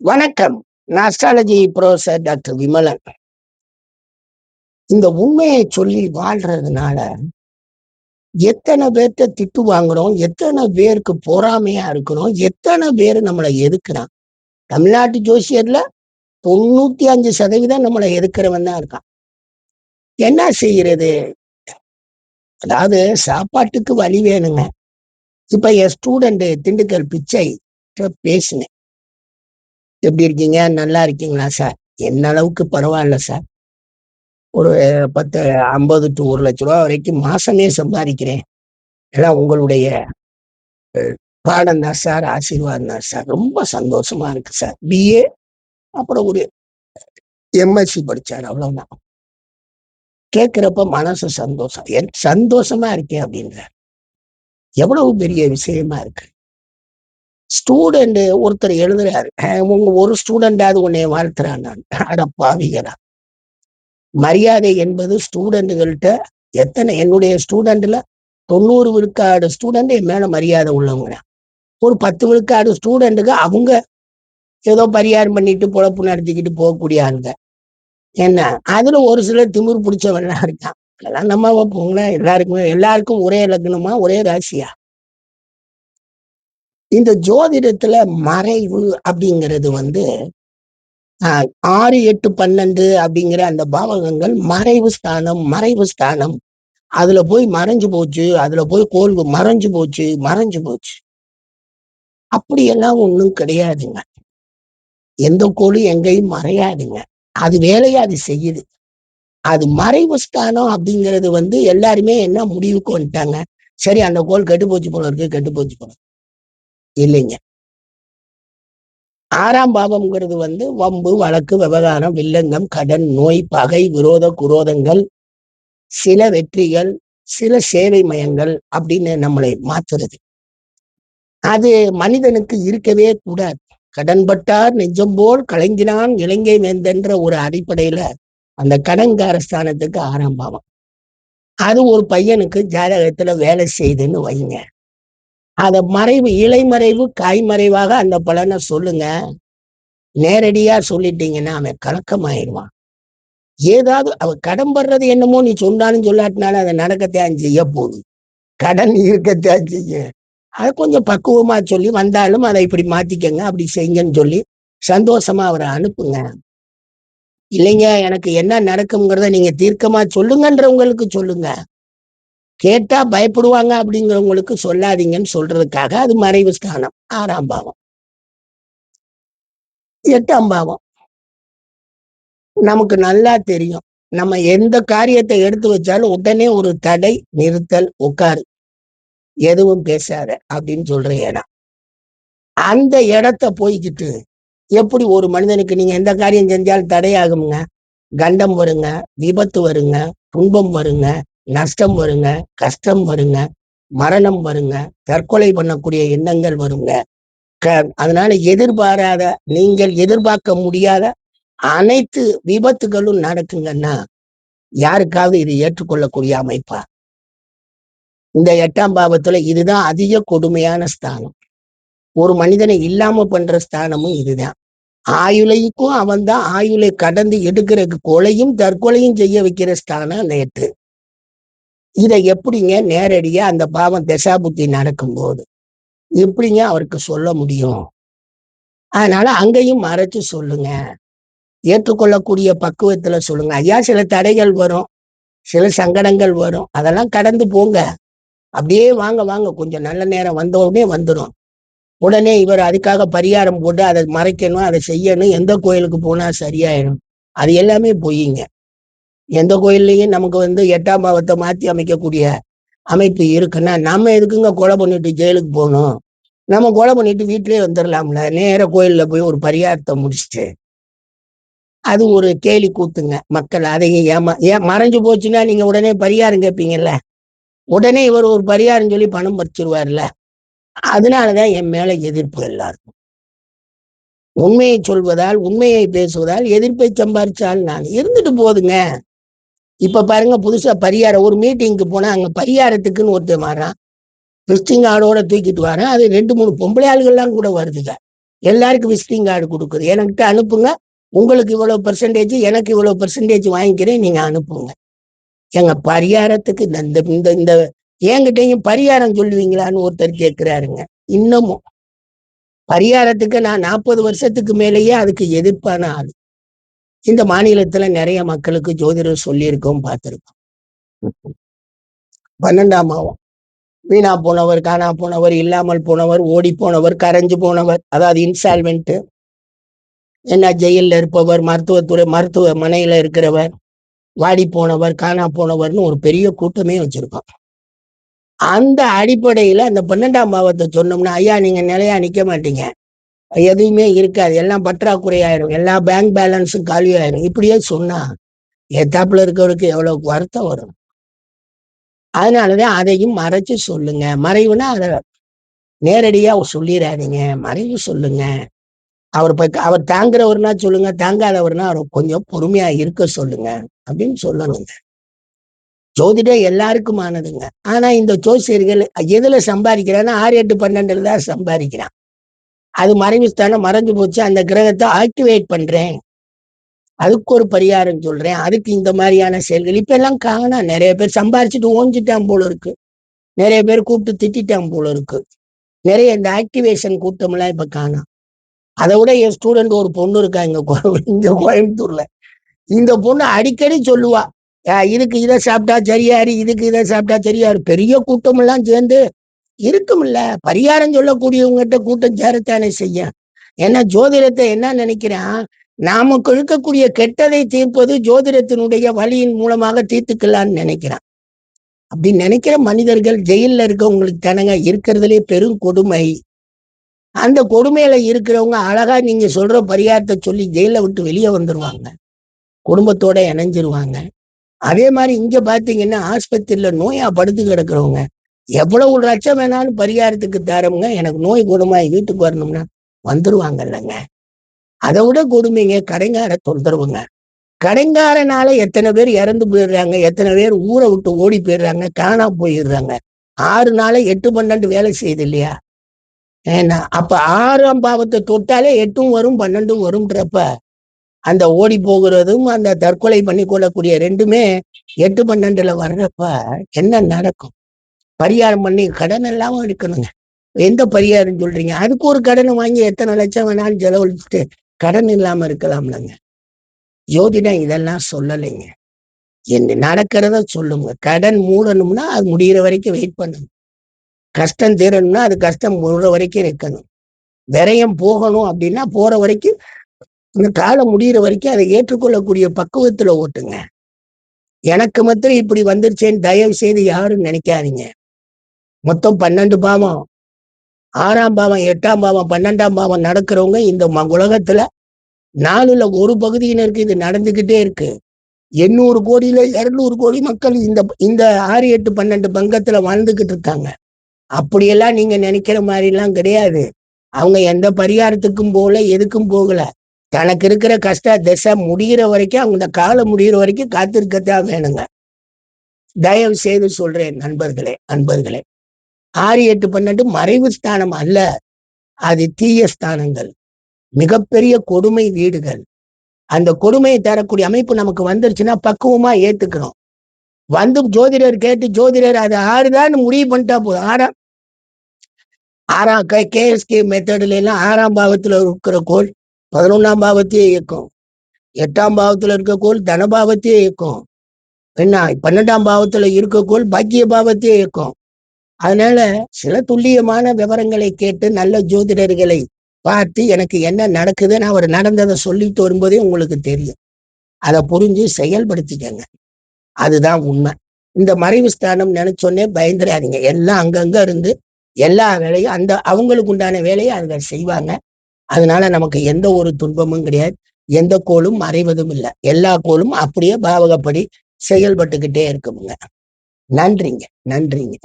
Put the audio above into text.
வணக்கம். நான் astrology professor doctor Vimalan. இந்த உண்மையை சொல்லி வாழ்றதுனால எத்தனை பேர்த்த திட்டு வாங்குறோம் எத்தனை பேருக்கு பொறாமையா இருக்கிறோம் எத்தனை பேர் நம்மளை எதுக்குறான்? தமிழ்நாட்டு ஜோசியர்ல தொண்ணூத்தி அஞ்சு சதவீதம் நம்மளை எதுக்குறவன் தான் இருக்கான். என்ன செய்யறது? அதாவது சாப்பாட்டுக்கு வழி வேணுங்க. இப்ப என் ஸ்டூடெண்ட் திண்டுக்கல் பிச்சை பேசினேன். எப்படி இருக்கீங்க? நல்லா இருக்கீங்களா சார்? என்ன அளவுக்கு பரவாயில்ல சார். ஒரு பத்து ஐம்பது டு ஒரு லட்ச ரூபா வரைக்கும் மாசமே சம்பாதிக்கிறேன். எல்லாம் உங்களுடைய பாடம் தான் சார். ஆசீர்வாதம் தான் சார். ரொம்ப சந்தோஷமா இருக்கு சார். பிஏ அப்புறம் ஒரு எம்எஸ்சி படிச்சார் அவ்வளவுதான். கேட்கிறப்ப மனசு சந்தோஷம். என் சந்தோஷமா இருக்கேன் அப்படின்ற எவ்வளவு பெரிய விஷயமா இருக்கு. ஸ்டூடெண்ட் ஒருத்தர் எழுதுறாரு. உங்க ஒரு ஸ்டூடெண்டாவது உன்னை வாழ்த்துறான் நான். அட பாவிகளா. மரியாதை என்பது ஸ்டூடெண்ட்டுகள்கிட்ட எத்தனை என்னுடைய ஸ்டூடெண்ட்ல தொண்ணூறு விழுக்காடு ஸ்டூடெண்ட் என் மேல மரியாதை உள்ளவங்க. ஒரு பத்து விழுக்காடு ஸ்டூடெண்ட்டுக்கு அவங்க ஏதோ பரிகாரம் பண்ணிட்டு பொழப்பு நடத்திக்கிட்டு போகக்கூடிய ஆளுங்க. என்ன? அதுல ஒரு சிலர் திமிர் பிடிச்சவன்லாம் இருக்கான். அதெல்லாம் நம்ம வைப்போங்களா எல்லாருக்குமே எல்லாருக்கும் ஒரே லக்னமா ஒரே ராசியா? இந்த ஜோதிடத்துல மறைவு அப்படிங்கிறது வந்து ஆறு எட்டு பன்னெண்டு அப்படிங்கிற அந்த பாவகங்கள் மறைவு ஸ்தானம் மறைவு ஸ்தானம். அதுல போய் மறைஞ்சு போச்சு அதுல போய் கோல் மறைஞ்சு போச்சு மறைஞ்சு போச்சு. அப்படியெல்லாம் ஒண்ணும் கிடையாதுங்க. எந்த கோளும் எங்கேயும் மறையாதுங்க. அது வேலையை அது செய்யுது. அது மறைவு ஸ்தானம் அப்படிங்கிறது வந்து எல்லாருமே என்ன முடிவுக்கு வந்துட்டாங்க? சரி அந்த கோல் கெட்டு போச்சு போல இருக்கு கெட்டு போச்சு போல இல்லைங்க. ஆறாம் பாவம்ங்கிறது வந்து வம்பு வழக்கு விவகாரம் வில்லங்கம் கடன் நோய் பகை விரோத குரோதங்கள் சில வெற்றிகள் சில சேவை மயங்கள் அப்படின்னு நம்மளை மாத்துறது. அது மனிதனுக்கு இருக்கவே கூடாது. கடன்பட்டார் நெஞ்சம் போல் கலைஞ்சினான் இலங்கை வேந்தன்ற ஒரு அடிப்படையில அந்த கடன்கார ஸ்தானத்துக்கு ஆறாம் பாவம். அது ஒரு பையனுக்கு ஜாதகத்துல வேலை செய்யுதுன்னு வைங்க. அத மறைவு இலைமறைவு காய்மறைவாக அந்த பலனை சொல்லுங்க. நேரடியா சொல்லிட்டீங்கன்னா அவன் கலக்கமாயிடுவான். ஏதாவது அவ கடன் படுறது என்னமோ நீ சொன்னாலும் சொல்லாட்டினாலும் அதை நடக்கத்தான் செய்ய போகுது. கடன் இருக்கத்தான் செய்ய. அதை கொஞ்சம் பக்குவமா சொல்லி வந்தாலும் அதை இப்படி மாத்திக்கங்க அப்படி செய்யுங்கன்னு சொல்லி சந்தோஷமா அவரை அனுப்புங்க. இல்லைங்க எனக்கு என்ன நடக்குங்கிறத நீங்க தீர்க்கமா சொல்லுங்கன்றவங்களுக்கு சொல்லுங்க. கேட்டா பயப்படுவாங்க அப்படிங்கிறவங்களுக்கு சொல்லாதீங்கன்னு சொல்றதுக்காக அது மறைவு ஸ்தானம். ஆறாம் பாவம். எட்டாம் பாவம். நமக்கு நல்லா தெரியும். நம்ம எந்த காரியத்தை எடுத்து வச்சாலும் உடனே ஒரு தடை நிறுத்தல் உட்காரு. எதுவும் பேசாத அப்படின்னு சொல்ற இடம். அந்த இடத்த போய்கிட்டு எப்படி ஒரு மனிதனுக்கு நீங்க எந்த காரியம் செஞ்சாலும் தடையாகுங்க கண்டம் வருங்க விபத்து வருங்க துன்பம் வருங்க நஷ்டம் வருங்க கஷ்டம் வருங்க மரணம் வருங்க தற்கொலை பண்ணக்கூடிய எண்ணங்கள் வருங்க. அதனால எதிர்பாராத நீங்கள் எதிர்பார்க்க முடியாத அனைத்து விபத்துகளும் நடக்குங்கன்னா யாருக்காவது இது ஏற்றுக்கொள்ளக்கூடிய அமைப்பா? இந்த எட்டாம் பாவத்துல இதுதான் அதிக கொடுமையான ஸ்தானம். ஒரு மனிதனை இல்லாம பண்ற ஸ்தானமும் இதுதான். ஆயுளைக்கும் அவன் தான் ஆயுளை கடந்து எடுக்கிற கொலையும் தற்கொலையும் செய்ய வைக்கிற ஸ்தானம் அந்த எட்டு. இதை எப்படிங்க நேரடியா அந்த பாவம் தசாபுத்தி நடக்கும்போது? எப்படிங்க அவருக்கு சொல்ல முடியும்? அதனால அங்கேயும் மறைச்சு சொல்லுங்க. ஏற்றுக்கொள்ளக்கூடிய பக்குவத்துல சொல்லுங்க. ஐயா சில தடைகள் வரும். சில சங்கடங்கள் வரும். அதெல்லாம் கடந்து போங்க. அப்படியே வாங்க வாங்க. கொஞ்சம் நல்ல நேரம் வந்த உடனே வந்துடும் உடனே இவர் அதுக்காக பரிகாரம் போட்டு அதை மறைக்கணும் அதை செய்யணும். எந்த கோயிலுக்கு போனா சரியாயிடும் அது எல்லாமே பொய்யுங்க எந்த கோயில்லையும் நமக்கு வந்து எட்டாம் பாவத்தை மாத்தி அமைக்கக்கூடிய அமைப்பு இருக்குன்னா நம்ம எதுக்குங்க கொலை பண்ணிட்டு ஜெயிலுக்கு போகணும்? நம்ம கொலை பண்ணிட்டு வீட்டிலே வந்துடலாம்ல நேர கோயில்ல போய் ஒரு பரிகாரத்தை முடிச்சுட்டு. அது ஒரு கேலி கூத்துங்க மக்கள். அதையும் ஏமா ஏன் மறைஞ்சு போச்சுன்னா நீங்க உடனே பரிகாரம் கேட்பீங்கல்ல உடனே இவர் ஒரு பரிகாரம் சொல்லி பணம் பறிச்சிருவார்ல அதனாலதான் என் மேல எதிர்ப்பு எல்லாருக்கும். உண்மையை சொல்வதால் உண்மையை பேசுவதால் எதிர்ப்பை சம்பாரிச்சால் நான் இருந்துட்டு போதுங்க. இப்ப பாருங்க புதுசா பரிகாரம். ஒரு மீட்டிங்க்கு போனா அங்க பரிகாரத்துக்குன்னு ஒருத்தர் வரான் விசிட்டிங் கார்டோட தூக்கிட்டு வரேன் அது ரெண்டு மூணு பொம்பளை ஆளுகள்லாம் கூட வருதுங்க எல்லாருக்கும் விசிட்டிங் கார்டு கொடுக்குது. எனக்கிட்ட அனுப்புங்க. உங்களுக்கு இவ்வளவு பர்சன்டேஜ் எனக்கு இவ்வளவு பர்சன்டேஜ் வாங்கிக்கிறேன். நீங்க அனுப்புங்க. எங்க பரிகாரத்துக்கு இந்த இந்த இந்த இந்த பரிகாரம் சொல்லுவீங்களான்னு ஒருத்தர் கேட்கிறாருங்க இன்னமும். பரிகாரத்துக்கு நான் நாற்பது வருஷத்துக்கு மேலேயே அதுக்கு எதிர்ப்பான ஆள். இந்த மாநிலத்துல நிறைய மக்களுக்கு ஜோதிடர் சொல்லியிருக்கோம் பார்த்திருக்கோம். பன்னெண்டாம் மாவம் வீணா போனவர் காணா போனவர் இல்லாமல் போனவர் ஓடி போனவர் கரைஞ்சு போனவர் அதாவது இன்ஸ்டால்மெண்ட்டு என்ன ஜெயிலில் இருப்பவர் மருத்துவத்துறை மருத்துவமனையில இருக்கிறவர் வாடி போனவர் காணா போனவர்னு ஒரு பெரிய கூட்டமே வச்சிருக்கோம். அந்த அடிப்படையில அந்த பன்னெண்டாம் பாவத்தை சொன்னோம்னா ஐயா நீங்க நிலையா நிக்க மாட்டீங்க. எதுவுமே இருக்காது. எல்லாம் பற்றாக்குறையாயிரும். எல்லா பேங்க் பேலன்ஸும் காலியாயிரும். இப்படியே சொன்னா எத்தாப்புல இருக்கவருக்கு எவ்வளவு வருத்தம் வரும்? அதனாலதான் அதையும் மறைச்சு சொல்லுங்க. மறைவுனா அதை நேரடியா சொல்லிடாதீங்க மறைவு சொல்லுங்க. அவர் அவர் தாங்குறவர்னா சொல்லுங்க. தாங்காதவர்னா அவர் கொஞ்சம் பொறுமையா இருக்க சொல்லுங்க. அப்படின்னு சொல்லணுங்க. ஜோதிடம் எல்லாருக்குமானதுங்க. ஆனா இந்த ஜோசியர்கள் எதுல சம்பாதிக்கிறான்னா ஆறு எட்டு பன்னெண்டுல தான் சம்பாதிக்கிறான். அது மறைவு ஸ்தானம் மறைஞ்சு போச்சு. அந்த கிரகத்தை ஆக்டிவேட் பண்றேன். அதுக்கு ஒரு பரிகாரம் சொல்றேன். அதுக்கு இந்த மாதிரியான செயல்கள். இப்ப எல்லாம் காணா. நிறைய பேர் சம்பாரிச்சுட்டு ஓஞ்சிட்டான் போல இருக்கு. நிறைய பேர் கூப்பிட்டு திட்டான் போல இருக்கு. நிறைய இந்த ஆக்டிவேஷன் கூட்டம் எல்லாம் இப்ப காணா. அதை விட என் ஸ்டூடெண்ட் ஒரு பொண்ணு இருக்கா இங்க இங்க கோயம்புத்தூர்ல. இந்த பொண்ணு அடிக்கடி சொல்லுவா இதுக்கு இதை சாப்பிட்டா சரியாரு இதுக்கு இதை சாப்பிட்டா சரியாரு. பெரிய கூட்டம் எல்லாம் சேர்ந்து இருக்கும்ல. பரிகாரம் சொல்லக்கூடியவங்ககிட்ட கூட்டம் சேரத்தானே செய்ய ஏன்னா ஜோதிடத்தை என்ன நினைக்கிறான்? நாம கொழுக்கக்கூடிய கெட்டதை தீர்ப்பது ஜோதிடத்தினுடைய வழியின் மூலமாக தீர்த்துக்கலான்னு நினைக்கிறான். அப்படி நினைக்கிற மனிதர்கள் ஜெயில இருக்கவங்களுக்கு தானங்க இருக்கிறதுலே பெரும் கொடுமை. அந்த கொடுமையில இருக்கிறவங்க அழகா நீங்க சொல்ற பரிகாரத்தை சொல்லி ஜெயில விட்டு வெளியே வந்துருவாங்க. குடும்பத்தோட இணைஞ்சிருவாங்க. அதே மாதிரி இங்க பாத்தீங்கன்னா ஆஸ்பத்திரியில நோயா படுத்து கிடக்குறவங்க எவ்வளவு லட்சம் வேணாலும் பரிகாரத்துக்கு தரமுங்க. எனக்கு நோய் குணமாய் வீட்டுக்கு வரணும்னா வந்துருவாங்க இல்லைங்க அதை விட கொடுமைங்க. கடைங்கார தொந்தரவுங்க. கடைங்காரனால எத்தனை பேர் இறந்து போயிடுறாங்க. எத்தனை பேர் ஊரை விட்டு ஓடி போயிடுறாங்க. காணா போயிடுறாங்க. ஆறு நாளை எட்டு பன்னெண்டு வேலை செய்யுது இல்லையா? ஏன்னா அப்ப ஆறாம் பாவத்தை தொட்டாலே எட்டும் வரும் பன்னெண்டும் வரும்ன்றப்ப அந்த ஓடி போகிறதும் அந்த தற்கொலை பண்ணி கொள்ளக்கூடிய ரெண்டுமே எட்டு பன்னெண்டுல வர்றப்ப என்ன நடக்கும்? பரிகாரம் பண்ணி கடன் எல்லாம் எடுக்கணுங்க. எந்த பரிகாரம் சொல்றீங்க? அதுக்கு ஒரு கடனை வாங்கி எத்தனை லட்சம் வேணாலும் செலவழிச்சுட்டு கடன் இல்லாம இருக்கலாம்லங்க. ஜோதிடம் இதெல்லாம் சொல்லலைங்க. என்ன நடக்கிறத சொல்லுங்க. கடன் மூடணும்னா அது முடிகிற வரைக்கும் வெயிட் பண்ணணும். கஷ்டம் தீரணும்னா அது கஷ்டம் முழுற வரைக்கும் இருக்கணும் விரயம் போகணும் அப்படின்னா போற வரைக்கும் இந்த காலம் முடிகிற வரைக்கும் அதை ஏற்றுக்கொள்ளக்கூடிய பக்குவத்துல ஓட்டுங்க. எனக்கு மாத்திரம் இப்படி வந்துருச்சேன்னு தயவு செய்து யாரும் நினைக்காதீங்க. மொத்தம் பன்னெண்டு பாவம். ஆறாம் பாவம் எட்டாம் பாவம் பன்னெண்டாம் பாவம் நடக்கிறவங்க இந்த உலகத்துல நாலுல ஒரு பகுதியினருக்கு இது நடந்துகிட்டே இருக்கு. எண்ணூறு கோடியில இருநூறு கோடி மக்கள் இந்த இந்த ஆறு எட்டு பன்னெண்டு பங்கத்துல வாழ்ந்துகிட்டு இருக்காங்க. அப்படியெல்லாம் நீங்க நினைக்கிற மாதிரி எல்லாம் கிடையாது. அவங்க எந்த பரிகாரத்துக்கும் போகல எதுக்கும் போகல. தனக்கு இருக்கிற கஷ்ட திசை முடிகிற வரைக்கும் அவங்க காலம் முடிகிற வரைக்கும் காத்திருக்கத்தான் வேணுங்க. தயவு செய்து சொல்றேன் நண்பர்களே அன்பர்களே ஆறு எட்டு பன்னெண்டு மறைவு ஸ்தானம் அல்ல. அது தீய ஸ்தானங்கள். மிகப்பெரிய கொடுமை வீடுகள். அந்த கொடுமையை தரக்கூடிய அமைப்பு நமக்கு வந்துருச்சுன்னா பக்குவமா ஏத்துக்கிறோம் வந்து ஜோதிடர் கேட்டு ஜோதிடர் அது ஆறுதான் முடிவு பண்ணிட்டா போதும். ஆறாம் ஆறாம் கேஎஸ்கே மெத்தடுல எல்லாம் ஆறாம் பாவத்துல இருக்கிற கோள் பதினொன்னாம் பாவத்தையே இயக்கும். எட்டாம் பாவத்துல இருக்க கோள் தனபாவத்தையே இயக்கும். என்ன? பன்னெண்டாம் பாவத்துல இருக்க கோள் பாக்கிய பாவத்தையே இயக்கும். அதனால சில துல்லியமான விவரங்களை கேட்டு நல்ல ஜோதிடர்களை பார்த்து எனக்கு என்ன நடக்குதுன்னு அவர் நடந்ததை சொல்லிட்டு வரும்போதே உங்களுக்கு தெரியும். அதை புரிஞ்சு செயல்படுத்திக்கங்க. அதுதான் உண்மை. இந்த மறைவு ஸ்தானம் நினைச்சோன்னே பயந்துடாதீங்க. எல்லாம் அங்கங்க இருந்து எல்லா வேலையும் அந்த அவங்களுக்கு உண்டான வேலையை அவங்க செய்வாங்க. அதனால நமக்கு எந்த ஒரு துன்பமும் கிடையாது. எந்த கோளும் மறைவதும் இல்லை. எல்லா கோளும் அப்படியே பாவகப்படி செயல்பட்டுக்கிட்டே இருக்குமுங்க நன்றிங்க. நன்றிங்க.